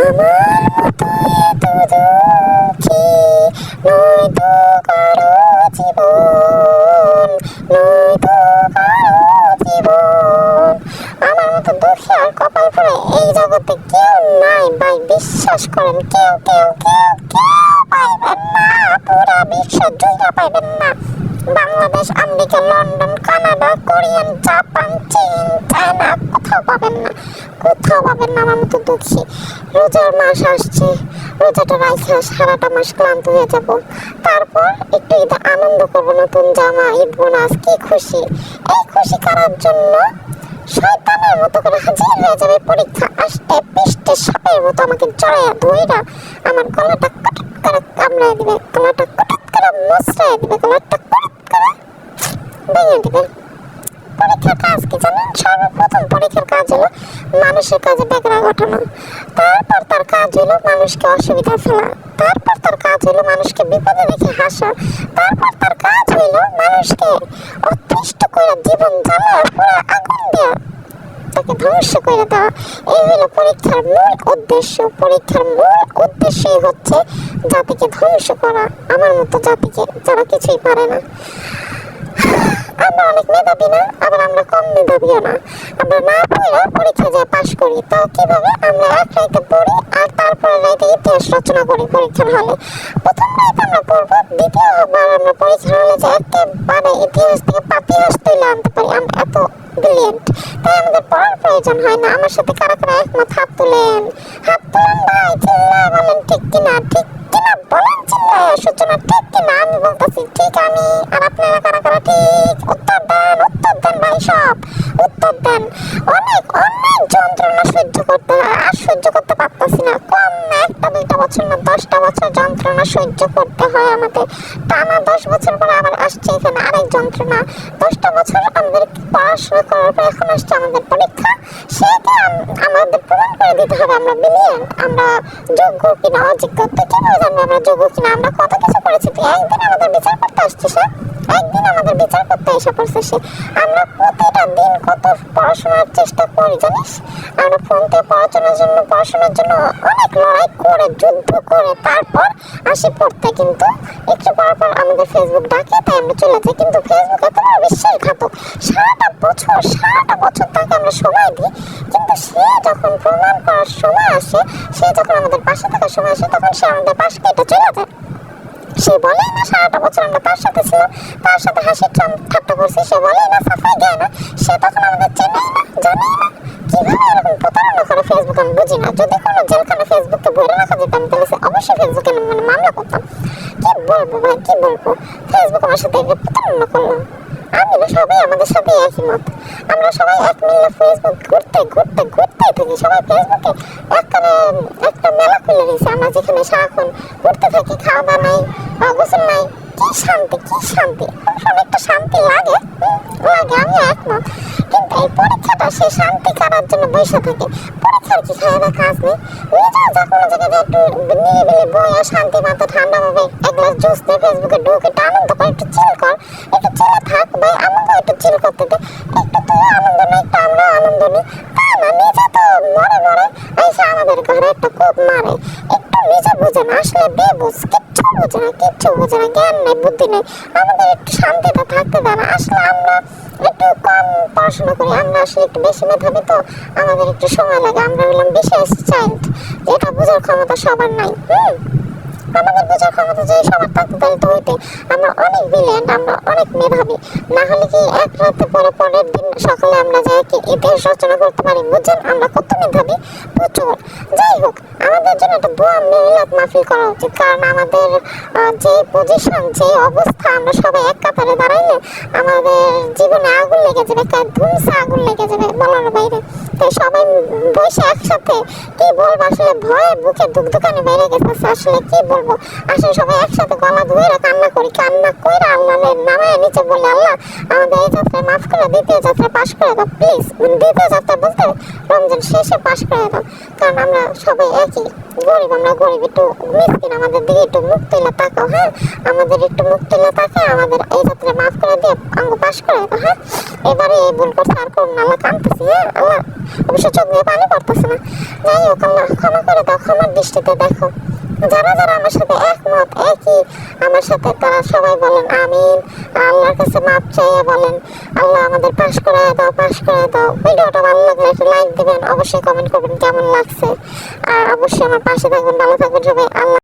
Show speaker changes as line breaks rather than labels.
আমার মতো এত দুঃখী নয় তো কারও জীবন নয় তো কারও জীবন আমার মতো দুঃখী আর কপাল পরে এই জগতে কেউ নাই, ভাই। বিশ্বাস করেন, কেউ কেউ কেউ কেউ পাইবেন না, পুরা বিশ্ব জুড়ে পাইবেন না। Bangladesh, America, London, Canada, Korean, Japan, চীন, চায়না, কোথাও পাবেন না, কোথাও পাবেন না আমার মতো দুঃখী। রোজার মাস আসছে, রোজাটা রাইখা সারাটা মাস ক্লান্ত হয়ে যাব। তারপর একটু ঈদে আনন্দ করব, নতুন জামা, ঈদ বোনাস, কি খুশি। এই খুশি করার জন্য শয়তানের মতো করে হাজির হয়ে যাবে, পরীক্ষা আসতে পিষ্টে সাপের মতো আমাকে জড়াইয়া ধইরা আমার গলাটা কটক করে কামড়ায় দিবে, গলাটা কটক করে মশরায় দিবে, গলাটা কটক ভেঙে দিবে পরীক্ষার কাজ কি জানেন? সর্বপ্রথম পরীক্ষার কাজ হলো মানুষের কাজে বেগরা ঘটানো। তারপর তার কাজ হলো মানুষকে অসুবিধা ফেলা। তারপর তার কাজ হলো মানুষকে বিপদে দেখে হাসা। তারপর তার কাজ হইল মানুষকে অতৃষ্ট করে জীবন জ্বালার পুরো আগুন দেওয়া তাকে ধ্বংস করে দেওয়া। এই হলো পরীক্ষার মূল উদ্দেশ্য। পরীক্ষার মূল উদ্দেশ্যই হচ্ছে জাতিকে ধ্বংস করা। আমার মতো জাতিকে যারা কিছুই পারে না। আমরা অনেক মেধাবী না, আবার আমরা কম মেধাবীও না। আমরা না পড়ে পরীক্ষা যায় পাশ করি, তো কীভাবে আমরা এক রাইতে পড়ি আর তারপরে রাইতে ইতিহাস রচনা করি পরীক্ষার হলে? প্রথম রাইতে আমরা পড়ব দ্বিতীয়বার আমরা পরীক্ষার হলে যে একেবারে ইতিহাস থেকে পাতিহাস তুলে আনতে পারি। আমরা এত ব্রিলিয়েন্ট তাই আমাদের পড়ার প্রয়োজন হয় না। আমার সাথে কারা কারা একমত? হাত তুলেন। হাত তুলেন ভাই, চিল্লায় বলেন, ঠিক কিনা? ঠিক কিনা? বলেন, চিল্লায়। সূচনা ঠিক কিনা? বলতেছি, ঠিক আমি, আর আপনারা কারা কারা, ঠিক, উত্তর দেন উত্তর দেন ভাই সব, উত্তর দেন। অনেক অনেক যন্ত্রণা সহ্য করতে, আর সহ্য করতে পারতেছি না। কম একটা, দুইটা বছর না, দশটা বছর যন্ত্রণা সহ্য করতে হয় আমাদের। টানা দশ বছর পরে আবার আসছে এখানে আরেক যন্ত্রণা। দশটা বছর আমাদের পড়াশোনা করার পর এখন আসছে আমাদের পরীক্ষা। সেটা আম- আমাদের প্রমাণ করে দিতে হবে। আমরা বিলিয়ন আমরা যোগ্য কিনা, অযোগ্য, তো কীভাবে আমরা যোগ্য কিনা? আমরা কত কিছু করেছি তুই একদিন আমাদের বিচার করতে আসছিস হ্যাঁ? একদিন আমাদের বিচার করতে এসে পড়ছে সে। আমরা প্রতিটা দিন কত পড়াশোনার চেষ্টা করি, জানিস? আমরা ফোন পড়াশোনার জন্য পড়াশোনার জন্য অনেক লড়াই করে, যুদ্ধ করে, তারপর আসি পড়তে। কিন্তু একটু পর পর আমাদের ফেসবুক ডাকে, তাই আমরা চলে যাই। কিন্তু ফেসবুক এত বড় বিশ্বাসঘাতক সারাটা বছর সারাটা বছর তাকে আমরা সময় দিই। কিন্তু সে যখন প্রমাণ করার সময় আসে, সে যখন আমাদের পাশে থাকার সময় আসে, তখন সে আমাদের পাশ কেটে চলে যায়। সে বলেই না, সারাটা বছর আমরা তার সাথে ছিলাম, তার সাথে হাসি ঠাট্টা করছি, সে বলেই না, সাফাই দেয় না। সে তখন আমাদের চেনেই না, জানেই না। কীভাবে এরকম প্রতারণা করে ফেসবুক আমি বুঝি না। যদি কোনো জেলখানা ফেসবুককে ভরে রাখা যেত, আমি তাহলে অবশ্যই ফেসবুকে মানে মামলা করতাম। কি বলব ভাই, কি বলব? ফেসবুক আমার সাথে প্রতারণা আমি না সবাই আমাদের সাথে একই আমরা সবাই এক মিলে ফেসবুক ঘুরতে ঘুরতে ঘুরতে থাকি। সবাই ফেসবুকে একটা একটা মেলা খুলে দিয়েছে। আমরা যেখানে সারাক্ষণ ঘুরতে থাকি খাওয়া দাওয়া নাই গোসল নাই কি শান্তি কি শান্তি? অনেকটা শান্তি লাগে। লাগে, আমি একমত। কিন্তু এই পরীক্ষাটা সে শান্তি করার জন্য বসে থাকে। পরীক্ষার কি খাওয়া কাজ নেই? নিজেও যা কোনো জায়গায় একটু নিরিবিলি বইয়া শান্তি মাথা ঠান্ডা হবে এক গ্লাস জুস দিয়ে ফেসবুকে ঢুকে একটু আনন্দ কর, একটু চিল কর। একটু চিলে থাক, ভাই আমাকে একটু চিল করতে। দে একটু তুই আনন্দ নে একটু আমরাও আনন্দ নিই তা না নিজে তো মরে মরে এসে আমাদের ঘরে একটু কোপ মারে একটু নিজে বুঝে না আসলে বেবুঝ কিচ্ছু বুঝে না কিচ্ছু বুঝে জ্ঞান নেই, বুদ্ধি নেই। আমাদের একটু শান্তিতে থাকতে দেন আসলে আমরা একটু কম পড়াশোনা করি, আমরা আসলে একটু বেশি মেধাবী তো। আমাদের একটু সময় লাগে, আমরা হলাম বেশি চাইল্ড এটা বোঝার ক্ষমতা সবার নাই, হুম? আমাদের বোঝার ক্ষমতা যে সবার থাকতে পারে তো হইতে আমরা অনেক ব্রিলিয়েন্ট আমরা অনেক মেধাবী। না হলে কি এক রাতে পরে পরের দিন সকালে আমরা যাই কি ইতিহাস রচনা করতে পারি? বুঝছেন? আমরা কত মেধাবী? প্রচুর। যাই হোক, আমাদের জন্য একটা দোয়া মিলাদ মাহফিল করা উচিত। কারণ আমাদের যে পজিশন যে অবস্থা, আমরা সবাই এক কাতারে দাঁড়াইলে আমাদের জীবনে আগুন লেগে যাবে ধুমসা আগুন লেগে যাবে বলার বাইরে। তাই সবাই বসে একসাথে কি বলব? আসলে ভয়ে বুকে দুক দোকানে বেড়ে গেছে। আসলে কি বলব? করব। আসলে সবাই একসাথে গলা ধুয়ে কান্না করি, কান্না করে আল্লাহর নামে নিচে বলে, আল্লাহ, আমাদের এই যাত্রায় মাফ করে দ্বিতীয় যাত্রায় পাশ করে দাও প্লিজ দ্বিতীয় যাত্রা বলতে রমজান শেষে পাশ করে দাও। কারণ আমরা সবাই একই, গরিব, আমরা গরিব, একটু মিসকিন, আমাদের দিকে একটু মুখ তুলে তাকাও হ্যাঁ? আমাদের একটু মুখ তুলে তাকে আমাদের এই যাত্রায় মাফ করে দিয়ে আঙ্গ পাশ করে দাও হ্যাঁ? এবারে এই ভুল করছে, আর করুন আল্লাহ কাঁদতেছি হ্যাঁ? আল্লাহ, অবশ্য চোখ দিয়ে পানি পড়তেছে না। যাই হোক, আল্লাহ, ক্ষমা করে দাও, ক্ষমার দৃষ্টিতে দেখো। যারা যারা আমার সাথে একমত, একই, আমার সাথে তারা সবাই বলেন আমিন, আল্লাহর কাছে মাপ চাইয়ে বলেন, আল্লাহ আমাদের পাশ করে দাও, পাশ করে দাও। ভিডিওটা ভালো লাগলে একটা লাইক দেবেন, অবশ্যই কমেন্ট করবেন কেমন লাগছে। আর অবশ্যই আমার পাশে থাকবেন, ভালো থাকবেন সবাই। আল্লাহ